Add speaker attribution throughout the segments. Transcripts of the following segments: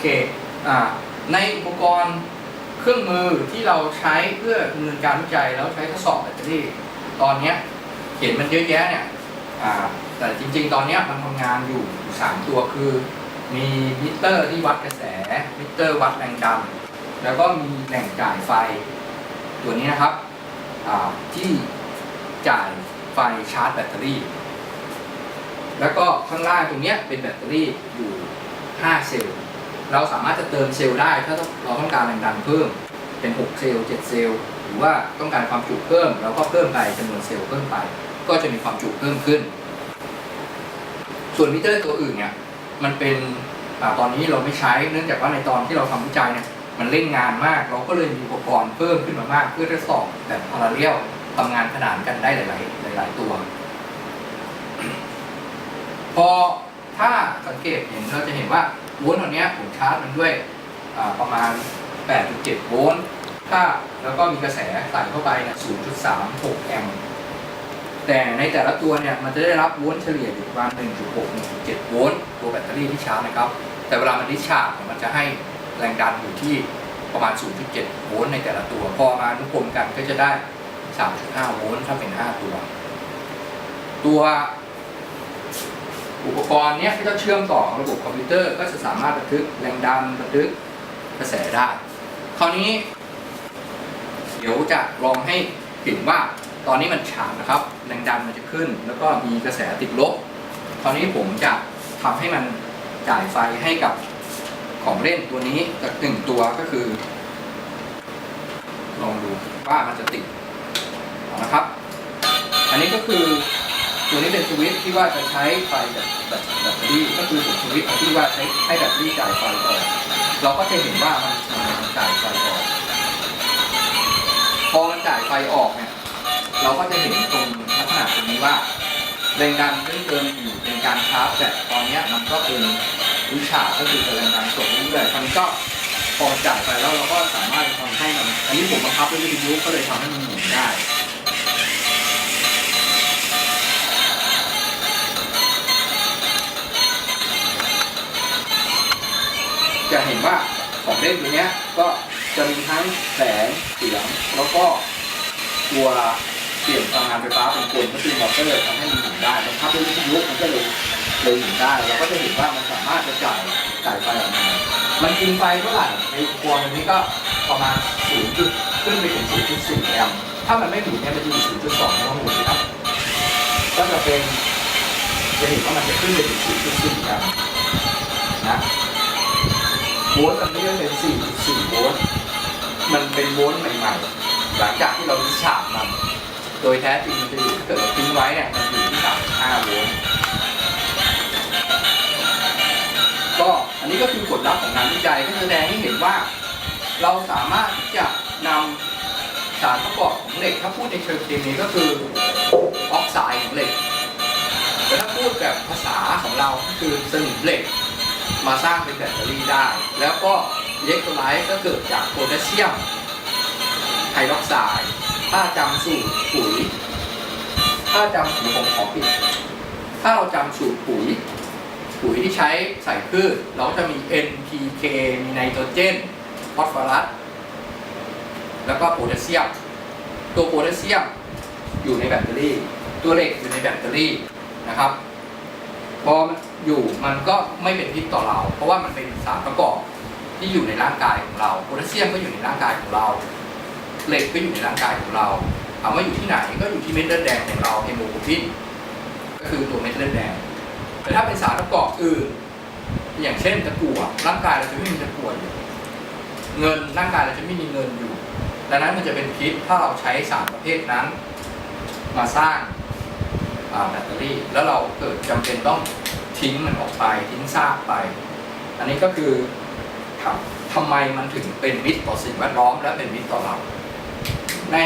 Speaker 1: เคอในอุปกรณ์เครื่องมือที่เราใช้เพื่อดำเนินการวิจัยแล้วใช้ทดสอบแบตเตอรี่ตอนนี้เห็นมันเยอะแยะเนี่ยแต่จริงๆ ตอนนี้มันทำงานอยู่สามตัวคือมีมิเตอร์ที่วัดกระแส มิเตอร์วัดแรงดันแล้วก็มีแหล่งจ่ายไฟ ตัวนี้นะครับที่จ่ายไฟชาร์จแบตเตอรี่ แล้วก็ข้างล่างตรงนี้เป็นแบตเตอรี่อยู่ 5 เซลล์ เราสามารถจะเติมเซลล์ได้ถ้าเราต้องการแรงดันเพิ่มเป็น 6 เซลล์ 7 เซลล์ หรือว่าต้องการความจุเพิ่มแล้วก็เพิ่มไปจำนวนเซลล์เพิ่มไป ก็จะมีความจุเพิ่มขึ้น ส่วนมิเตอร์ตัวอื่นเนี่ยมันเป็นอตอนนี้เราไม่ใช้เนื่องจากว่าในตอนที่เราทำวิจัยเนี่ยมันเร่งงานมาก เราก็เลยมีอุปกรณ์เพิ่มขึ้นมามาก เพื่อทดสอบแบบพาราเรียลทำงานขนานกันได้หลาย ๆ หลาย ๆ ตัว พอถ้าสังเกตเห็นเราจะเห็นว่า โวลต์ตัวเนี้ยผมชาร์จมันด้วยประมาณ 8.7 โวลต์ถ้าแล้วก็มีกระแสใส่เข้าไปเนี่ย0.36 แอมป์แต่ในแต่ละตัวเนี่ยมันจะได้รับโวลต์เฉลี่ยอยู่ประมาณ 1.6 1.7 โวลต์ตัวแบตเตอรี่ที่ชาร์จนะครับ แต่เวลามันดิชาร์จมันจะให้แรงดันอยู่ที่ประมาณ 0.7 โวลต์ในแต่ละตัว พอมาอนุกรมกันก็จะได้ 3.5 โวลต์ถ้าเป็น 5 ตัว ตัว อุปกรณ์นี้ที่จะเชื่อมต่อระบบคอมพิวเตอร์ก็จะสามารถบันทึกแรงดันบันทึกกระแสได้ คราวนี้ เดี๋ยวจะลองให้เห็นว่าตอนนี้มันฉาบนะครับ แรงดันมันจะขึ้น แล้วก็มีกระแสติดลบ คราวนี้ผมจะทำให้มันจ่ายไฟให้กับของเล่นตัวนี้จากหนึ่งตัวก็คือ ลองดูว่ามันจะติดนะครับ อันนี้ก็คือ ตัวนี้เป็นสวิตช์ที่ว่าจะใช้ไฟจากแบตแบตเตอรี่ก็คือสวิตช์ที่ว่าใช้ให้แบตเตอรี่จ่ายไฟออกเราก็จะเห็นว่ามันมันจ่ายไฟออกพอมันจ่ายไฟออกเนี่ยเราก็จะเห็นตรงลักษณะตรงนี้ว่าแรงดันที่เดิมอยู่เป็นการชาร์จแต่ตอนเนี้ยมันก็เป็นวิชาก็คือแรงดันส่งเรื่อยๆมันก็พอจ่ายไปแล้วเราก็สามารถทำให้มันอันนี้ผมบังคับด้วยวิทยุก็เลยทำให้มันหมุนได้ จะเห็นว่าของเล่นตัวนี้ก็จะมีทั้งแสงเสียงแล้วก็ตัวเปลี่ยนพลังงานไฟฟ้าเป็นกลก็คือมอเตอร์ทำให้มันหมุนได้บังคับด้วยวิทยุมันก็เลยเลยหมุนได้เราก็จะเห็นว่ามันสามารถจะจ่ายจ่ายไฟออกมามันกินไฟเท่าไหร่ในครัวมันนี้ก็ประมาณ0จุดขึ้นไปถึง0.4แอมป์ถ้ามันไม่หมุนเนี่ยมันจะอยู่0.2แล้วหมุนครับก็จะเป็นจะเห็นว่ามันจะขึ้นไปถึง0.4แอม ลต์อันนี้ก็เป็น 4.4 โวลต์ มันเป็นโวลต์ใหม่ๆ หลังจากที่เราดิชาร์จมัน โดยแท้จริงมันจะอยู่ถ้าเกิดเราทิ้งไว้เนี่ย มันอยู่ที่ 3.5 โวลต์ ก็อันนี้ก็คือผลลัพธ์ของงานวิจัยก็แสดงให้เห็นว่า เราสามารถที่จะนำสารประกอบของเหล็ก ถ้าพูดในเชิงเคมีก็คือออกไซด์ของเหล็กแต่ถ้าพูดแบบภาษาของเราก็คือสนิมเหล็กมาสร้างเป็นแบตเตอรี่ได้ แล้วก็ อิเล็กโทรไลต์ก็เกิดจากโพแทสเซียมไฮดรอกไซด์ถ้าจำสูตรปุ๋ย ถ้าจำสูตรผมขอปิด ถ้าเราจำสูตรปุ๋ย ปุ๋ยที่ใช้ใส่พืช เราจะมี NPK มีไนโตรเจนฟอสฟอรัส แล้วก็โพแทสเซียม ตัวโพแทสเซียมอยู่ในแบตเตอรี่ ตัวเหล็กอยู่ในแบตเตอรี่นะครับพอมันอยู่มันก็ไม่เป็นพิษต่อเรา เพราะว่ามันเป็นสารประกอบ ที่อยู่ในร่างกายของเราโพแทสเซียมก็อยู่ในร่างกายของเราเหล็กก็อยู่ในร่างกายของเราถามว่าอยู่ที่ไหนก็อยู่ที่เม็ดเลือดแดงของเราเฮโมโกลบินก็คือตัวเม็ดเลือดแดงแต่ถ้าเป็นสารประกอบอื่นอย่างเช่นตะกั่วร่างกายเราจะไม่มีตะกั่วอยู่เงินร่างกายเราจะไม่มีเงินอยู่ดังนั้นมันจะเป็นพิษถ้าเราใช้สารประเภทนั้น มาสร้างแบตเตอรี่ แล้วเราเกิดจำเป็นต้องทิ้งมันออกไปทิ้งซากไป อันนี้ก็คือ ทำทำไมมันถึงเป็นมิตรต่อสิ่งแวดล้อม และเป็นมิตรต่อเรา ใน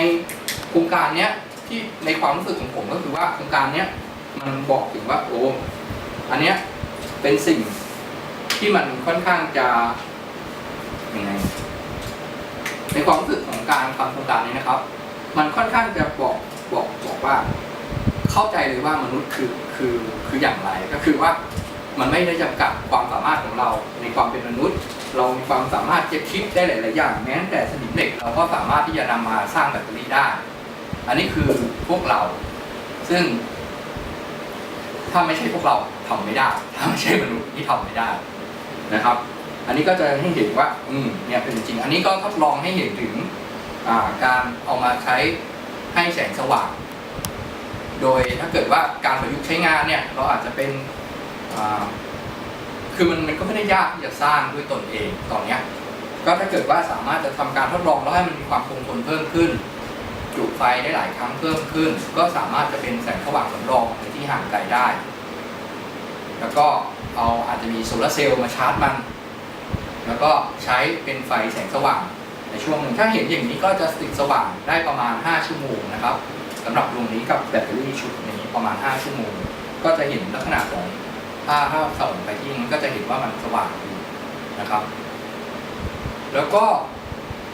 Speaker 1: โครงการเนี้ยที่ในความรู้สึกของผมก็คือว่าโครงการเนี้ยมันบอกถึงว่าโอ้อันเนี้ยเป็นสิ่งที่มันค่อนข้างจะยังไงในความรู้สึกของการทำโครงการนี้นะครับ มันค่อนข้างจะบอกบอกบอกว่า เข้าใจเลยว่ามนุษย์คือคือคืออย่างไรก็คือว่า มันไม่ได้จำกัดความสามารถของเราในความเป็นมนุษย์ เรามีความสามารถจะคิดได้หลาย ๆ อย่าง แม้แต่สนิมเหล็กเราก็สามารถที่จะนำมาสร้างแบตเตอรี่ได้ อันนี้คือพวกเรา ซึ่ง ถ้าไม่ใช่พวกเราทำไม่ได้ ถ้าไม่ใช่มนุษย์ที่ทำไม่ได้นะครับ อันนี้ก็จะให้เห็นว่า อืมเนี่ยเป็นจริง อันนี้ก็ทดลองให้เห็นถึงการเอามาใช้ให้แสงสว่าง โดยถ้าเกิดว่าการประยุกต์ใช้งานเนี่ย เราอาจจะเป็น คือมันมันก็ไม่ได้ยากที่จะสร้างด้วยตนเองตอนเนี้ยก็ถ้าเกิดว่าสามารถจะทำการทดลองแล้วให้มันมีความคงทนเพิ่มขึ้น จุไฟได้หลายครั้งเพิ่มขึ้น ก็สามารถจะเป็นแสงสว่างสำรองในที่ห่างไกลได้ แล้วก็เอาอาจจะมีโซลาร์เซลล์มาชาร์จมัน แล้วก็ใช้เป็นไฟแสงสว่างในช่วงหนึ่งถ้าเห็นอย่างนี้ก็จะติดสว่างได้ประมาณ 5 ชั่วโมงนะครับสำหรับดวงนี้กับแบตเตอรี่ชุดนี้ประมาณ 5 ชั่วโมง ก็จะเห็นลักษณะของ ถ้าถ้าส่องไปที่นี้ก็จะเห็นว่ามันสว่างอยู่นะครับ แล้วก็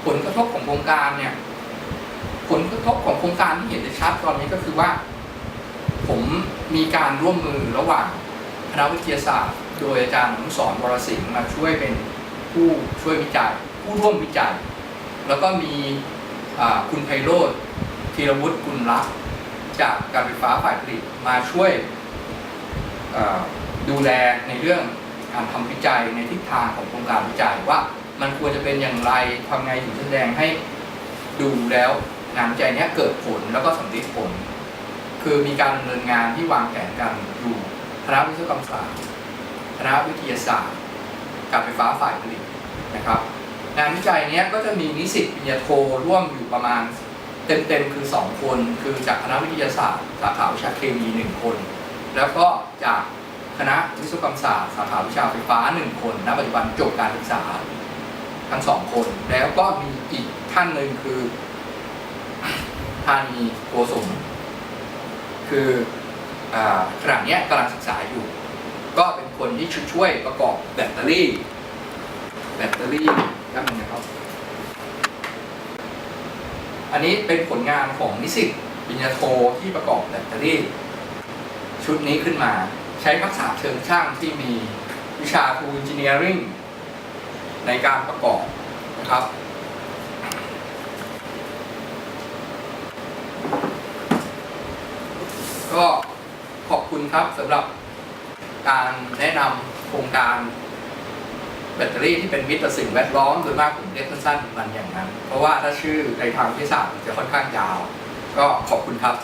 Speaker 1: ผลกระทบของโครงการเนี่ย ผลกระทบของโครงการที่เห็นได้ชัดตอนนี้ก็คือว่า ผมมีการร่วมมือระหว่างคณะวิทยาศาสตร์ โดยอาจารย์อนุสรณ์วรสิงห์มาช่วยเป็นผู้ช่วยวิจัย ผู้ร่วมวิจัย แล้วก็มีคุณไพโรธธีรวุฒิกุลรักษ์จากการไฟฟ้าฝ่ายผลิตมาช่วย ดูแลในเรื่องการทำวิจัยในทิศทางของโครงการวิจัยว่า มันควรจะเป็นอย่างไรทำไงถึงแสดงให้ดูแล้วงานวิจัยนี้เกิดผลแล้วก็สำเร็จผล คือมีการดำเนินงานที่วางแผนกันอยู่คณะวิศวกรรมศาสตร์คณะวิทยาศาสตร์ การไฟฟ้าฝ่ายผลิตนะครับ งานวิจัยนี้ก็จะมีนิสิตปริญญาโทร่วมอยู่ประมาณเต็มๆคือ 2 คน คือจากคณะวิทยาศาสตร์สาขาวิชาเคมี 1 คน แล้วก็จาก คณะวิศวกรรมศาสตร์สาขาวิชาไฟฟ้า 1 คนณปัจจุบันจบการศึกษาทั้งสองคน แล้วก็มีอีกท่านหนึ่งคือธานีโกสมคืออขณะนี้กำลังศึกษาอยู่ ก็เป็นคนที่ช่วยประกอบแบตเตอรี่ แบตเตอรี่นั่นเองนะครับ อันนี้เป็นผลงานของนิสิตปริญญาโทที่ประกอบแบตเตอรี่ ชุดนี้ขึ้นมา ใช้ทักษะเชิงช่างที่มีวิชา Tool Engineering ในการประกอบนะครับ ก็ขอบคุณครับสำหรับการแนะนำโครงการแบตเตอรี่ที่เป็นมิตรต่อสิ่งแวดล้อมโดยมากผมเรียกสั้นๆมันอย่างนั้น เพราะว่าถ้าชื่อในทางวิทยาศาสตร์มันจะค่อนข้างยาว ก็ขอบคุณครับ